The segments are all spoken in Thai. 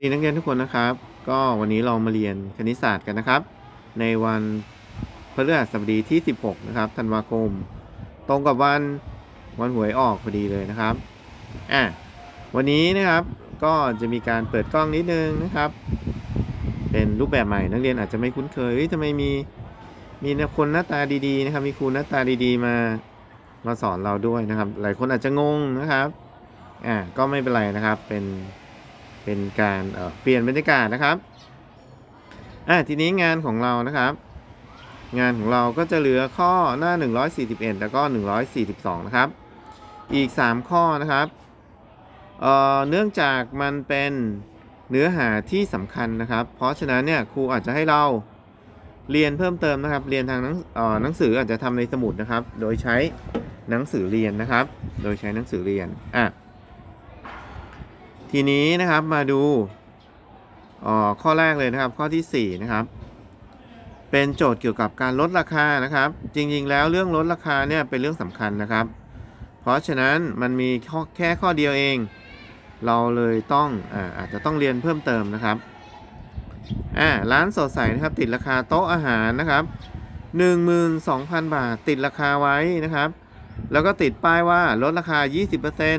ดีนักเรียนทุกคนนะครับ ก็วันนี้เรามาเรียนคณิตศาสตร์กันนะครับ ในวันพฤหัสบดีที่ 16 นะครับธันวาคม ตรงกับวันวันหวยออกพอดีเลยนะครับอะวันนี้นะครับก็จะมีการเปิดกล้องนิดนึงนะครับ เป็นรูปแบบใหม่นักเรียนอาจจะไม่คุ้นเคยเฮ้ยทำไมมีมีคนหน้าตาดีๆนะครับ มีครูหน้าตาดีๆ มามาสอนเราด้วยนะครับ หลายคนอาจจะงงนะครับอะก็ไม่เป็นไรนะครับเป็น เป็นการเเปลี่ยนบรรยากาศนะครับอะทีนี้งานของเรานะครับ งานของเราก็จะเหลือข้อหน้า 141 แล้วก็ 142 นะครับ อีก 3 ข้อนะครับเเนื่องจากมันเป็นเนื้อหาที่สำคัญนะครับ เพราะฉะนั้นเนี่ยครูอาจจะให้เราเรียนเพิ่มเติมนะครับ เรียนทางหนังหนังสืออาจจะทำในสมุดนะครับ โดยใช้หนังสือเรียนนะครับ โดยใช้หนังสือเรียน อะ ทีนี้นะครับมาดูอ่อข้อแรกเลยนะครับ ข้อทีสี่ 4 นะครับ เป็นโจทย์เกี่ยวกับการลดราคานะครับ จริงๆ แล้วเรื่องลดราคาเนี่ยเป็นเรื่องสำคัญนะครับ เพราะฉะนั้นมันมีแค่ข้อเดียวเอง เราเลยต้องอาอาจจะต้องเรียนเพิ่มเติมนะครับอ่าร้านสดใสนะครับ ติดราคาโต๊ะอาหารนะครับ 12,000 บาท ติดราคาไว้นะครับ แล้วก็ติดป้ายว่าลดราคา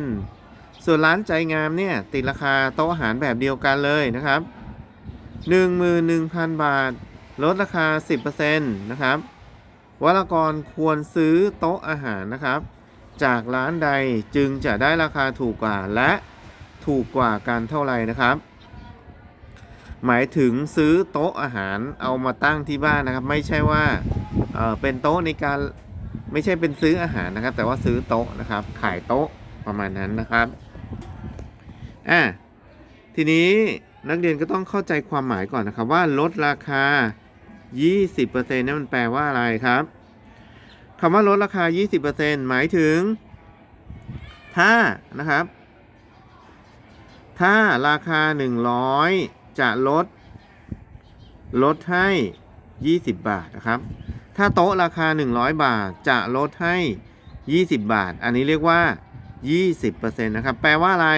20% ส่วนร้านใจงามเนี่ยติดราคาโต๊ะอาหารแบบเดียวกันเลยนะครับ 11,000 บาท ลดราคา 10%นะครับวรกรควรซื้อโต๊ะอาหารนะครับ จากร้านใดจึงจะได้ราคาถูกกว่าและถูกกว่ากันเท่าไหร่นะครับ หมายถึงซื้อโต๊ะอาหารเอามาตั้งที่บ้านนะครับ ไม่ใช่ว่าเเป็นโต๊ะในการไม่ใช่เป็นซื้ออาหารนะครับ แต่ว่าซื้อโต๊ะนะครับ ขายโต๊ะประมาณนั้นนะครับ อะทีนี้นักเรียนก็ต้องเข้าใจความหมายก่อนนะครับว่าลดราคา 20%นี่นมันแปลว่าอะไรครับคำว่าลดราคา 20%หมายถึง ถ้านะครับ ถ้าราคา 100 จะลด ลดให้ 20 บาทนะครับ ถ้าโต๊ะราคา 100 บาทจะลดให้ 20 บาท อันนี้เรียกว่า 20%นะครับ แปลว่าอะไร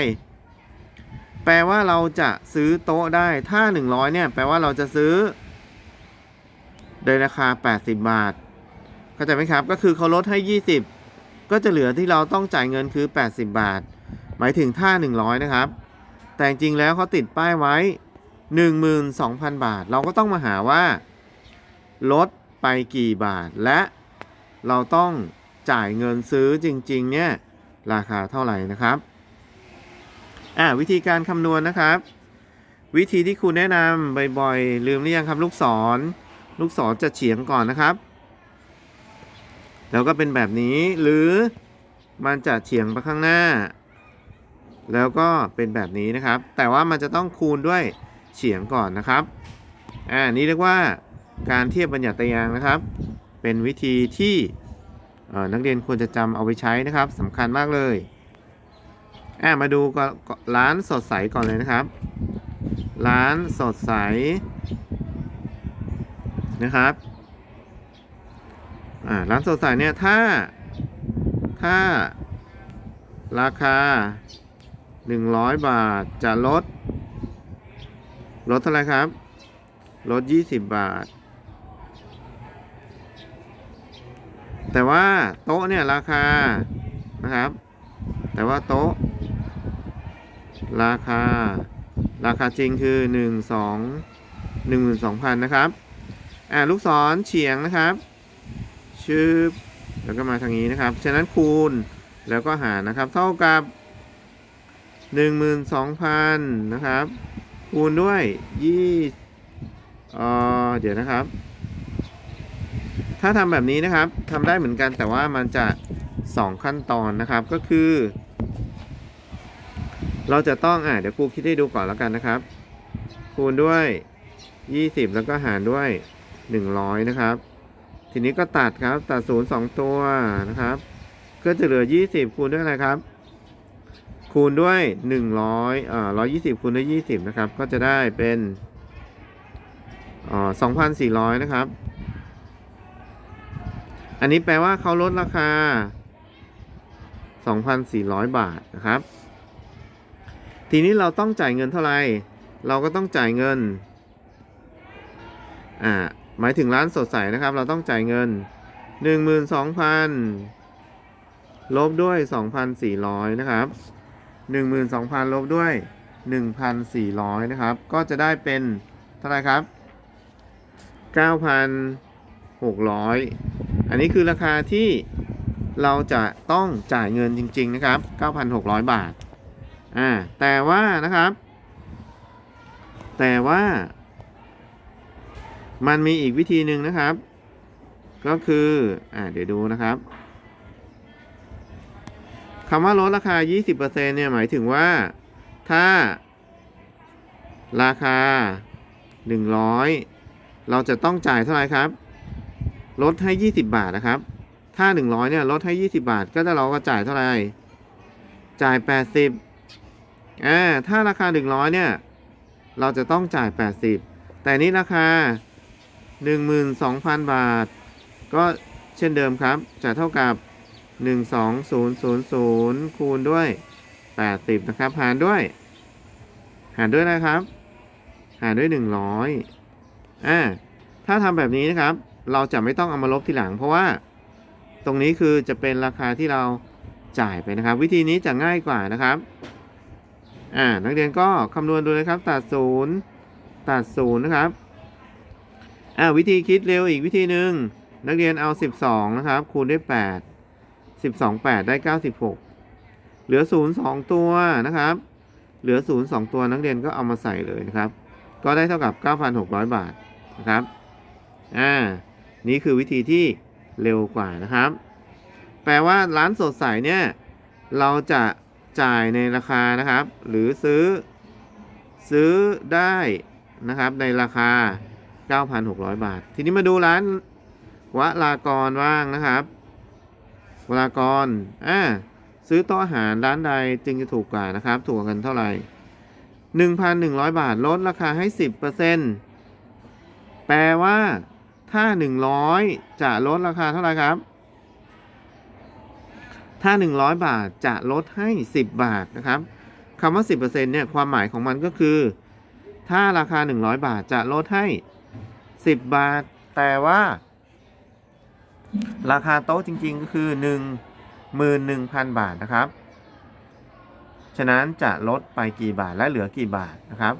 แปลว่าเราจะซื้อโต๊ะได้ถ้า 100 เนี่ย แปลว่าเราจะซื้อในราคา 80 บาท เข้าใจไหมครับ ก็คือเขาลดให้ 20 ก็จะเหลือที่เราต้องจ่ายเงินคือ 80 บาท หมายถึงถ้า 100 นะครับ แต่จริงแล้วเขาติดป้ายไว้ 12,000 บาท เราก็ต้องมาหาว่า ลดไปกี่บาท และเราต้องจ่ายเงินซื้อจริง ๆ เนี่ย ราคาเท่าไหร่นะครับ อ่าวิธีการคำนวณนะครับ วิธีที่ครูแนะนำบ่อยๆ ลืมหรือยังครับลูกศร ลูกศรจะเฉียงก่อนนะครับ แล้วก็เป็นแบบนี้หรือมันจะเฉียงไปข้างหน้า แล้วก็เป็นแบบนี้นะครับ แต่ว่ามันจะต้องคูณด้วยเฉียงก่อนนะครับอ่านี่เรียกว่าการเทียบบัญญัติตารางนะครับ เป็นวิธีที่นักเรียนควรจะจำเอาไปใช้นะครับสำคัญมากเลย อะมาดูร้านสดใสก่อนเลยนะครับ ร้านสดใสนะครับอ่าร้านสดใสเนี่ยถ้าถ้าราคา 100 บาทจะลด ลดเท่าไหร่ครับ ลด 20 บาท แต่ว่าโต๊ะเนี่ยราคานะครับ แต่ว่าโต๊ะ ราคา ราคาจริงคือ 1 2 12,000 นะครับ อ่าลูกศรเฉียงนะครับชืบแล้วก็มาทางนี้นะครับ ฉะนั้นคูณแล้วก็หารนะครับ เท่ากับ 12,000 นะครับ คูณด้วย2เอ่อเดี๋ยวนะครับ ถ้าทำแบบนี้นะครับทำได้เหมือนกันแต่ว่ามันจะ 2 ขั้นตอนนะครับก็คือ เราจะต้องอ่าเดี๋ยวครูคิดให้ดูก่อนแล้วกันนะครับ คูณด้วย 20 แล้วก็หารด้วย 100 นะครับ ทีนี้ก็ตัดครับ ตัด 0 2 ตัวนะครับ ก็จะเหลือ 20 คูณด้วยอะไรครับ คูณด้วย 100เอ่อ120 คูณด้วย 20 นะครับ ก็จะได้เป็นอ่อ2,400 นะครับ อันนี้แปลว่าเขาลดราคา 2,400 บาทนะครับ ทีนี้เราต้องจ่ายเงินเท่าไหร่ เราก็ต้องจ่ายเงิน อ่า หมายถึงร้านสดใสนะครับ เราต้องจ่ายเงิน 12,000 ลบด้วย 2,400 นะครับ 12,000 ลบด้วย 1,400 นะครับ ก็จะได้เป็นเท่าไหร่ครับ 9,600 อันนี้คือราคาที่เราจะต้องจ่ายเงินจริง ๆ นะครับ 9,600 บาท อ่าแต่ว่านะครับ แต่ว่า มันมีอีกวิธีหนึ่งนะครับ ก็คืออ่าเดี๋ยวดูนะครับคำว่าลดราคา 20%เนี่ยหมายถึงว่า ถ้า ราคา 100 เราจะต้องจ่ายเท่าไหร่ครับ ลดให้ 20 บาทนะครับ ถ้า 100เนี่ยลดให้ 20 บาท ก็จะเราก็จ่ายเท่าไหร่ จ่าย 80 อ่าถ้าราคา 100 เนี่ย เราจะต้องจ่าย 80 แต่นี้ราคา 12,000 บาท ก็เช่นเดิมครับ จะเท่ากับ 12000 คูณด้วย 80 นะครับ หารด้วย หารด้วยนะครับ หารด้วย 100อ่าถ้าทำแบบนี้นะครับ เราจะไม่ต้องเอามาลบทีหลัง เพราะว่าตรงนี้คือจะเป็นราคาที่เราจ่ายไปนะครับ วิธีนี้จะง่ายกว่านะครับ อ่านักเรียนก็คำนวณดูเลยครับ ตัดศูนย์ตัดศูนย์นะครับอ่าวิธีคิดเร็วอีกวิธีหนึ่งนักเรียนเอา 12 นะครับ คูณด้วย8 12 8 ได้ 96 เหลือ 0 2 ตัวนะครับ เหลือ 0 2 ตัวนักเรียนก็เอามาใส่เลยนะครับ ก็ได้เท่ากับ 9,600 บาทนะครับอ่านี่คือวิธีที่เร็วกว่านะครับ แปลว่าร้านสดใสเนี่ย เราจะ จ่ายในราคานะครับ หรือซื้อซื้อได้นะครับในราคา 9,600 บาท ทีนี้มาดูร้านวลากรว่างนะครับวลากรอ่าซื้อโต๊ะอาหารร้านใดจึงจะถูกกว่านะครับ ถูกกันเท่าไหร่1,100 บาทลดราคาให้ 10%แปลว่าถ้า 100 จะลดราคาเท่าไหร่ครับ ถ้า 100 บาทจะลดให้ 10 บาทนะครับคำว่า 10%เนี่ยความหมายของมันก็คือ ถ้าราคา 100 บาทจะลดให้ 10 บาท แต่ว่า ราคาโต๊ะจริง ๆ ก็คือ 11,000 บาทนะครับ ฉะนั้นจะลดไปกี่บาทและเหลือกี่บาทนะครับ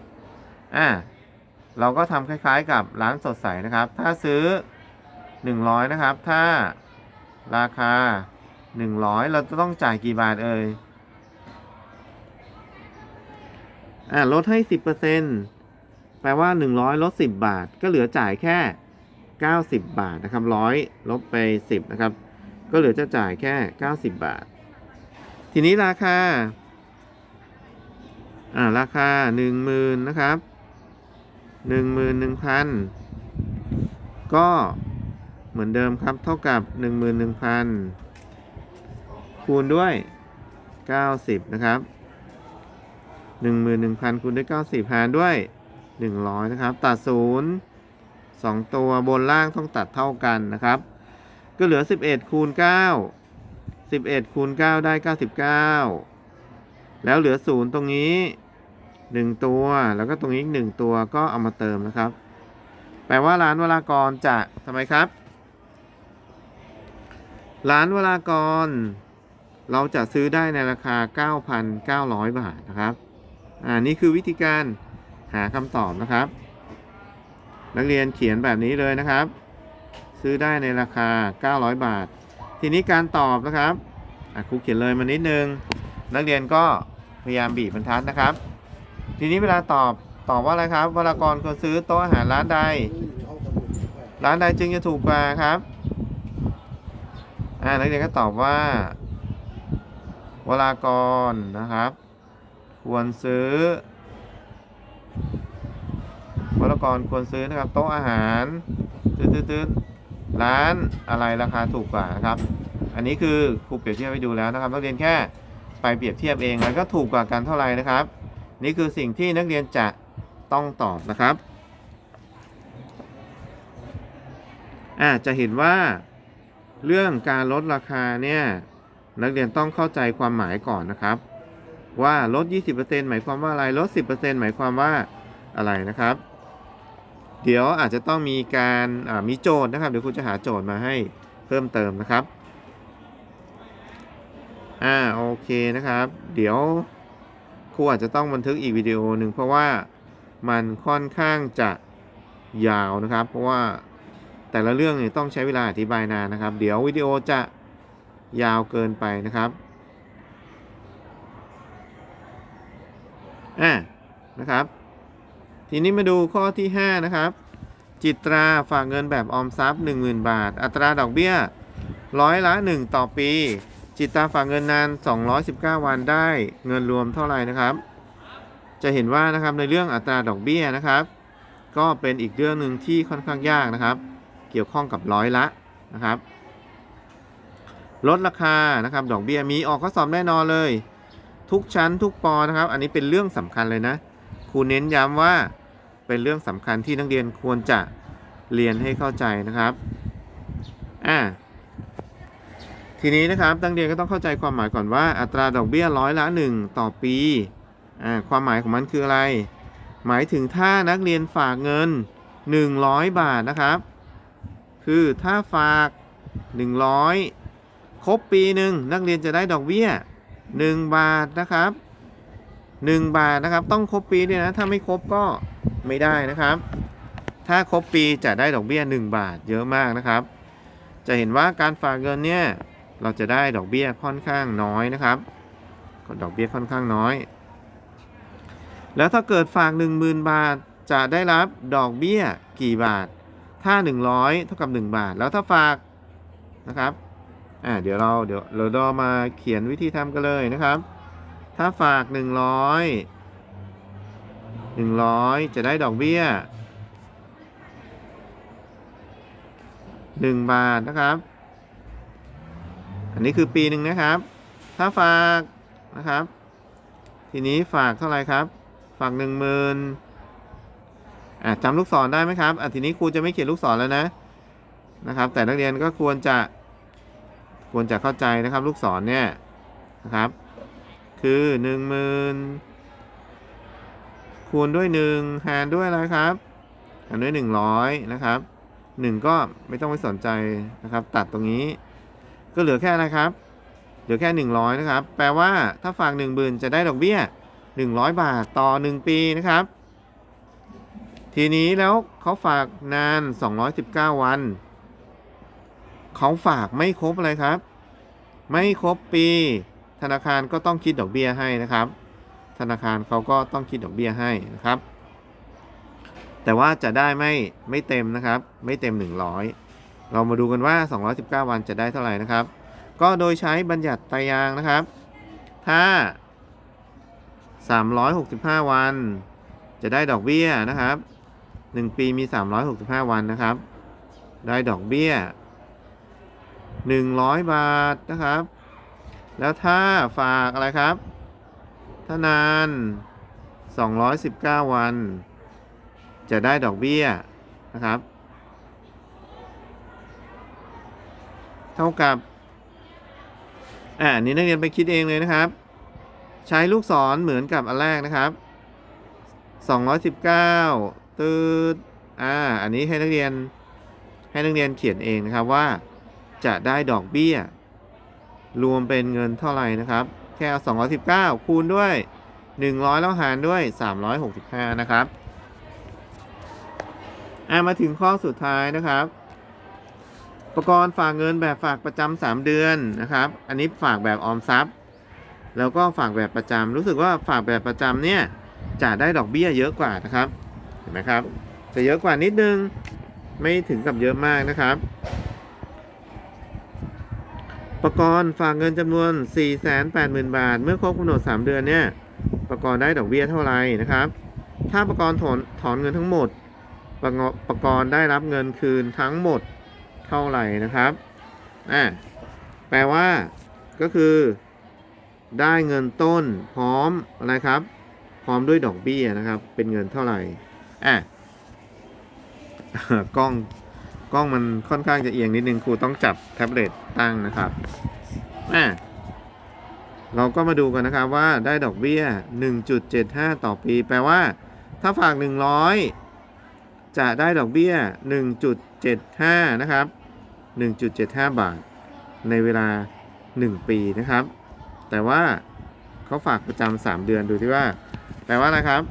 อ่าเราก็ทำคล้ายๆกับร้านสดใสนะครับ ถ้าซื้อ 100 นะครับ ถ้าราคา หนึ่งร้อยเราจะต้องจ่ายกี่บาทเอ่ยอ่าลดให้สิบเปอร์เซ็นแปลว่าหนึ่งร้อยลดสิบบาท ก็เหลือจ่ายแค่เก้าสิบบาทนะครับร้อยลบไปสิบนะครับ ก็เหลือจะจ่ายแค่เก้าสิบบาท ทีนี้ราคาอ่าราคาหนึ่งหมื่นนะครับหนึ่งหมื่นหนึ่งพันก็เหมือนเดิมครับเท่ากับหนึ่งหมื่นหนึ่งพัน คูณด้วย 90 นะครับ 11,000คูณด้วย 90หารด้วย 100 นะครับ ตัด 0 2 ตัวบนล่างต้องตัดเท่ากันนะครับ ก็เหลือ 11 คูณ 9 11 คูณ 9 ได้ 99 แล้วเหลือ 0 ตรงนี้ 1 ตัว แล้วก็ตรงนี้อีก 1 ตัวก็เอามาเติมนะครับ แปลว่าร้านวรากรจะทำไมครับ ร้านวรากร เราจะซื้อได้ในราคา 9,900 บาทนะครับ อ่า นี่คือวิธีการหาคำตอบนะครับ นักเรียนเขียนแบบนี้เลยนะครับ ซื้อได้ในราคา 900 บาท ทีนี้การตอบนะครับอะครูเขียนเลยมานิดนึง นักเรียนก็พยายามบีบบรรทัดนะครับ ทีนี้เวลาตอบตอบว่าอะไรครับวรากรควรซื้อโต๊ะอาหารร้านใด ร้านใดจึงจะถูกกว่าครับ อ่านักเรียนก็ตอบว่า วรากรนะครับ ควรซื้อวรากรควรซื้อนะครับ โต๊ะอาหารตืดๆๆร้านอะไรราคาถูกกว่านะครับ อันนี้คือครูเปรียบเทียบให้ดูแล้วนะครับนักเรียนแค่ไปเปรียบเทียบเองแล้วก็ถูกกว่ากันเท่าไหร่นะครับ นี่คือสิ่งที่นักเรียนจะต้องตอบนะครับอ่าจะเห็นว่าเรื่องการลดราคาเนี่ย นักเรียนต้องเข้าใจความหมายก่อนนะครับ ว่าลด 20%หมายความว่าอะไรลด 10%หมายความว่าอะไรนะครับ เดี๋ยวอาจจะต้องมีการอ่ามีโจทย์นะครับ เดี๋ยวครูจะหาโจทย์มาให้เพิ่มเติมนะครับอ่าโอเคนะครับ เดี๋ยวครูอาจจะต้องบันทึกอีกวิดีโอหนึ่งเพราะว่ามันค่อนข้างจะยาวนะครับ เพราะว่าแต่ละเรื่องเนี่ยต้องใช้เวลาอธิบายนานนะครับ เดี๋ยววิดีโอจะ ยาวเกินไปนะครับอ่านะครับ ทีนี้มาดูข้อที่ 5 นะครับ จิตราฝากเงินแบบออมทรัพย์ 10,000 บาท อัตราดอกเบี้ยร้อยละ 1 ต่อปี จิตราฝากเงินนาน 219 วันได้เงินรวมเท่าไหร่นะครับ จะเห็นว่านะครับในเรื่องอัตราดอกเบี้ยนะครับ ก็เป็นอีกเรื่องหนึ่งที่ค่อนข้างยากนะครับ เกี่ยวข้องกับร้อยละนะครับ ลดราคานะครับดอกเบี้ยมีออกข้อสอบแน่นอนเลย ทุกชั้นทุกปอนะครับ อันนี้เป็นเรื่องสำคัญเลยนะครูเน้นย้ำว่าเป็นเรื่องสำคัญที่นักเรียนควรจะเรียนให้เข้าใจนะครับอ่าทีนี้นะครับนักเรียนก็ต้องเข้าใจความหมายก่อนว่าอัตราดอกเบี้ยร้อยละ 1 ต่อปีอ่าความหมายของมันคืออะไร หมายถึงถ้านักเรียนฝากเงิน 100 บาทนะครับ คือถ้าฝาก 100 ครบปีหนึ่งนักเรียนจะได้ดอกเบี้ย 1 บาทนะครับ 1 บาทนะครับ ต้องครบปีด้วยนะถ้าไม่ครบก็ไม่ได้นะครับ ถ้าครบปีจะได้ดอกเบี้ย 1 บาทเยอะมากนะครับ จะเห็นว่าการฝากเงินเนี่ยเราจะได้ดอกเบี้ยค่อนข้างน้อยนะครับดอกเบี้ยค่อนข้างน้อย แล้วถ้าเกิดฝาก 10,000 บาทจะได้รับดอกเบี้ยกี่บาท ถ้า 100 เท่ากับ 1 บาท แล้วถ้าฝากนะครับ อ่าเดี๋ยวเราเดี๋ยวเราดอมาเขียนวิธีทำกันเลยนะครับ ถ้าฝาก 100 100 จะได้ดอกเบี้ย 1 บาทนะครับ อันนี้คือปีหนึ่งนะครับ ถ้าฝากนะครับ ทีนี้ฝากเท่าไหร่ครับ ฝากหนึ่งหมื่นอะจำลูกศรได้ไหมครับอะทีนี้ครูจะไม่เขียนลูกศรแล้วนะนะครับ แต่นักเรียนก็ควรจะ ควรจะเข้าใจนะครับลูกศรเนี่ยนะครับ คือหนึ่งหมื่นคูณด้วยหนึ่งหารด้วยอะไรครับหารด้วยหนึ่งร้อยนะครับหนึ่งก็ไม่ต้องไปสนใจนะครับ ตัดตรงนี้ ก็เหลือแค่อะไรครับ เหลือแค่หนึ่งร้อยนะครับ แปลว่าถ้าฝากหนึ่งหมื่นจะได้ดอกเบี้ยหนึ่งร้อยบาทต่อหนึ่งปีนะครับทีนี้แล้วเขาฝากนาน 219 วัน เขาฝากไม่ครบอะไรครับ ไม่ครบปี ธนาคารก็ต้องคิดดอกเบี้ยให้นะครับ ธนาคารเขาก็ต้องคิดดอกเบี้ยให้นะครับ แต่ว่าจะได้ไม่ไม่เต็มนะครับ ไม่เต็ม 100 เรามาดูกันว่า 219 วันจะได้เท่าไหร่นะครับ ก็โดยใช้บัญญัติตรยางนะครับ ถ้า 365 วัน จะได้ดอกเบี้ยนะครับ 1 ปีมี 365 วันนะครับ ได้ดอกเบี้ย 100 บาทนะครับ แล้วถ้าฝากอะไรครับ ถ้านาน 219 วัน จะได้ดอกเบี้ยนะครับ เท่ากับ อ่านนี้นักเรียนไปคิดเองเลยนะครับ ใช้ลูกศรเหมือนกับอันแรกนะครับ 219ตืดอ่า อันนี้ให้นักเรียนให้นักเรียนเขียนเองนะครับว่า จะได้ดอกเบี้ย รวมเป็นเงินเท่าไหร่นะครับ แค่เอา219 คูณด้วย 100 แล้วหารด้วย 365 นะครับอ่ามาถึงข้อสุดท้ายนะครับประกรณ์ฝากเงินแบบฝากประจำ3เดือนนะครับ อันนี้ฝากแบบออมทรัพย์ แล้วก็ฝากแบบประจำรู้สึกว่าฝากแบบประจำเนี่ยจะได้ดอกเบี้ยเยอะกว่านะครับ เห็นไหมครับ จะเยอะกว่านิดนึง ไม่ถึงกับเยอะมากนะครับ ประกรณ์ฝากเงินจำนวน 480,000 บาท เมื่อครบกำหนด 3 เดือนเนี่ยประกรณ์ได้ดอกเบี้ยเท่าไหร่นะครับ ถ้าประกรณ์ถอนถอนเงินทั้งหมด ประกอบประกรณ์ได้รับเงินคืนทั้งหมดเท่าไหร่นะครับอ่าแปลว่าก็คือ ได้เงินต้นพร้อมอะไรครับ พร้อมด้วยดอกเบี้ยนะครับ เป็นเงินเท่าไหร่อะกล้อง กล้องมันค่อนข้างจะเอียงนิดนึงครูต้องจับแท็บเล็ตตั้งนะครับอะเราก็มาดูกันนะครับว่าได้ดอกเบี้ย 1.75 ต่อปี แปลว่า ถ้าฝาก 100 จะได้ดอกเบี้ย 1.75 นะครับ 1.75 บาท ในเวลา 1 ปีนะครับ แต่ว่าเขาฝากประจำ3เดือนดูที่ว่า แปลว่าอะไรครับ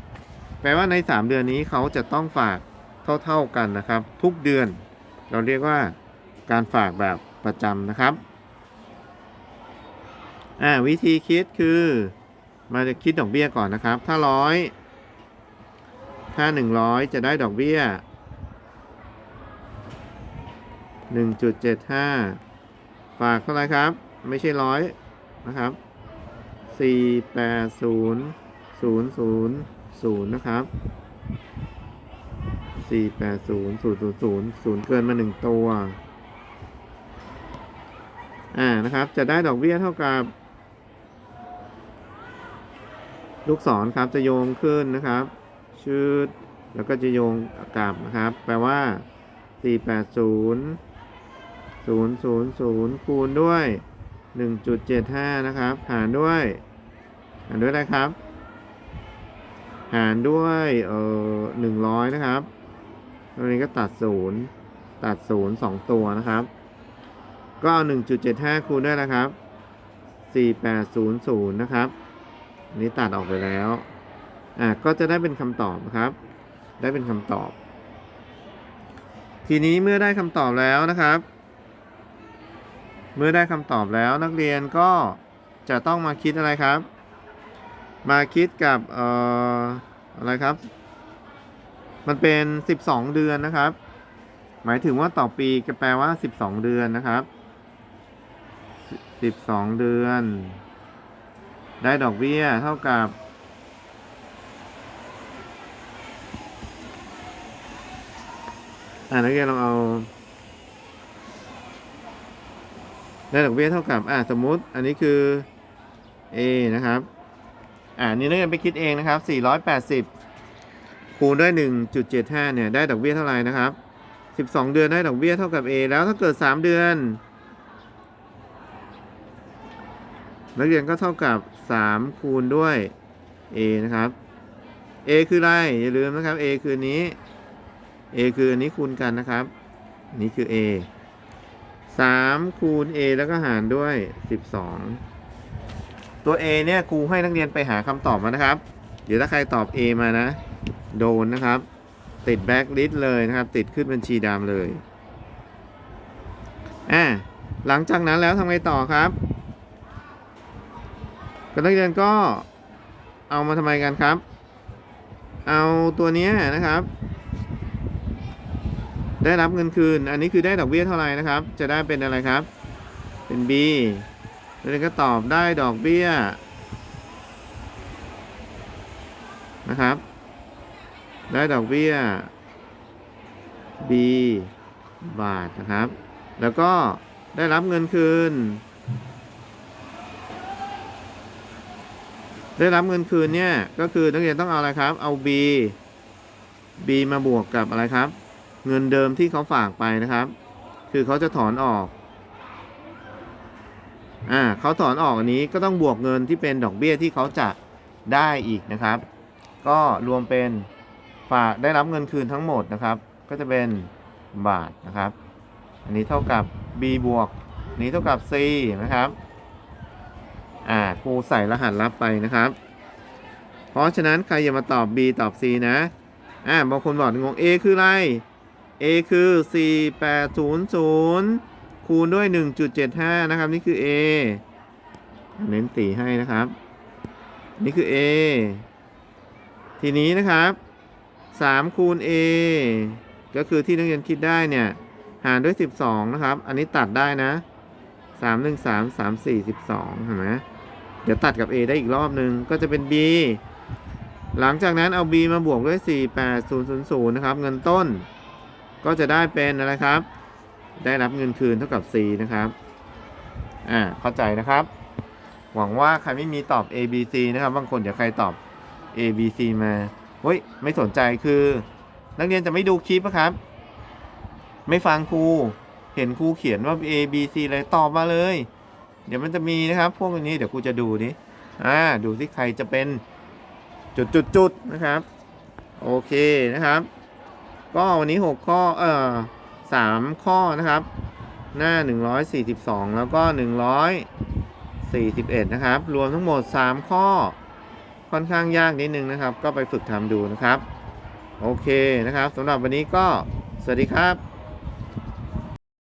แปลว่าใน 3 เดือนนี้เขาจะต้องฝากเท่า ๆกันนะครับ ทุกเดือน เราเรียกว่าการฝากแบบประจำนะครับอ่าวิธีคิดคือมาจะคิดดอกเบี้ยก่อนนะครับ ถ้าร้อยถ้าหนึ่งร้อยจะได้ดอกเบี้ยหนึ่งจุดเจ็ดห้าฝากเท่าไหร่ครับ ไม่ใช่ร้อยนะครับสี่แปดศูนย์ศูนย์ศูนย์ศูนย์นะครับ สี่แปดศูนย์ศูนย์ศูนย์ศูนย์ศูนย์เกินมาหนึ่งตัว อ่านะครับ จะได้ดอกเบี้ยเท่ากับ ลูกศรครับจะโยงขึ้นนะครับ ชืดแล้วก็จะโยงกลับนะครับ แปลว่า480 000คูณด้วย1.75นะครับ หารด้วย หารด้วยอะไรครับ หารด้วยเอ่อ100นะครับ ตรงนี้ก็ตัด0ตัด0 2ตัวนะครับ ก็เอา1.75คูณได้วยนะครับ4800นะครับนนี้ตัดออกไปแล้วอะก็จะได้เป็นคำตอบนะครับ ได้เป็นคำตอบ ทีนี้เมื่อได้คำตอบแล้วนะครับ เมื่อได้คำตอบแล้วนักเรียนก็จะต้องมาคิดอะไรครับ มาคิดกับเอ่ออะไรครับ มันเป็น 12 เดือนนะครับ หมายถึงว่าต่อปีก็แปลว่า 12 เดือนนะครับ 12 เดือน ได้ดอกเบี้ยเท่ากับอ่านักเรียนลองเอาได้ดอกเบี้ยเท่ากับอ่าสมมุติอันนี้คือ A นะครับ อ่านี่นักเรียนไปคิดเองนะครับ 480 คูณด้วย 1.75 เนี่ย ได้ดอกเบี้ยเท่าไหร่นะครับ 12 เดือนได้ดอกเบี้ยเท่ากับ A แล้วถ้าเกิด 3 เดือน นักเรียนก็เท่ากับ 3 คูณด้วย a นะครับ a คืออะไร อย่าลืมนะครับ a คือนี้ a คืออันนี้คูณกันนะครับนนี้คือ a 3 คูณ a แล้วก็หารด้วย 12 ตัว a เนี่ยครูให้นักเรียนไปหาคำตอบมานะครับ เดี๋ยวถ้าใครตอบ a มานะ โดนนะครับ ติดแบ็กลิสเลยนะครับ ติดขึ้นบัญชีดำเลยอ่าหลังจากนั้นแล้วทำไงต่อครับก็นักเรียนก็เอามาทำไมกันครับ เอาตัวนี้นะครับ ได้รับเงินคืน อันนี้คือได้ดอกเบี้ยเท่าไหร่นะครับ จะได้เป็นอะไรครับ เป็น B นักเรียนก็ตอบได้ดอกเบี้ยนะครับ ได้ดอกเบี้ย B บาทนะครับ แล้วก็ได้รับเงินคืน ได้รับเงินคืนเนี่ยก็คือนักเรียนต้องเอาอะไรครับ เอา B B มาบวกกับอะไรครับ เงินเดิมที่เขาฝากไปนะครับ คือเขาจะถอนออก อ่าเขาถอนออกอันนี้ก็ต้องบวกเงินที่เป็นดอกเบี้ยที่เขาจะได้อีกนะครับ ก็รวมเป็น ฝากได้รับเงินคืนทั้งหมดนะครับ ก็จะเป็นบาทนะครับ อันนี้เท่ากับ B บวกนนี้เท่ากับ C นะครับ อ่าครูใส่รหัสลับไปนะครับ เพราะฉะนั้นใครอย่ามาตอบ B ตอบ C นะ อ่าบางคนบอกงง A คืออะไร A คือ 4800 คูณด้วย 1.75 นะครับ นี่คือ A เน้นตีให้นะครับ นี่คือ A ทีนี้นะครับ 3คูณ A ก็คือที่นักเรียนคิดได้เนี่ย หารด้วย 12 นะครับ อันนี้ตัดได้นะ 3 1 3 3 4 12เห็นไหมเดี๋ยวตัดกับ A ได้อีกรอบนึง ก็จะเป็น B หลังจากนั้นเอา B มาบวกด้วย 48000 นะครับ เงินต้น ก็จะได้เป็นอะไรครับ ได้รับเงินคืนเท่ากับ C นะครับ อ่า เข้าใจนะครับ หวังว่าใครไม่มีตอบ A B C นะครับ บางคนเดี๋ยวใครตอบ A B C มา เฮ้ยไม่สนใจคือ นักเรียนจะไม่ดูคลิปนะครับ ไม่ฟังครูเห็นครูเขียนว่า A B C อะไรตอบมาเลย เดี๋ยวมันจะมีนะครับ พวกนี้เดี๋ยวครูจะดูนี่อ่าดูที่ใครจะเป็นจุดจุดจุดนะครับ โอเคนะครับ ก็วันนี้6ข้อเอ่อ3ข้อนะครับ หน้า142แล้วก็141นะครับ รวมทั้งหมด3ข้อ ค่อนข้างยากนิดนึงนะครับ ก็ไปฝึกทำดูนะครับ โอเคนะครับสำหรับวันนี้ก็สวัสดีครับ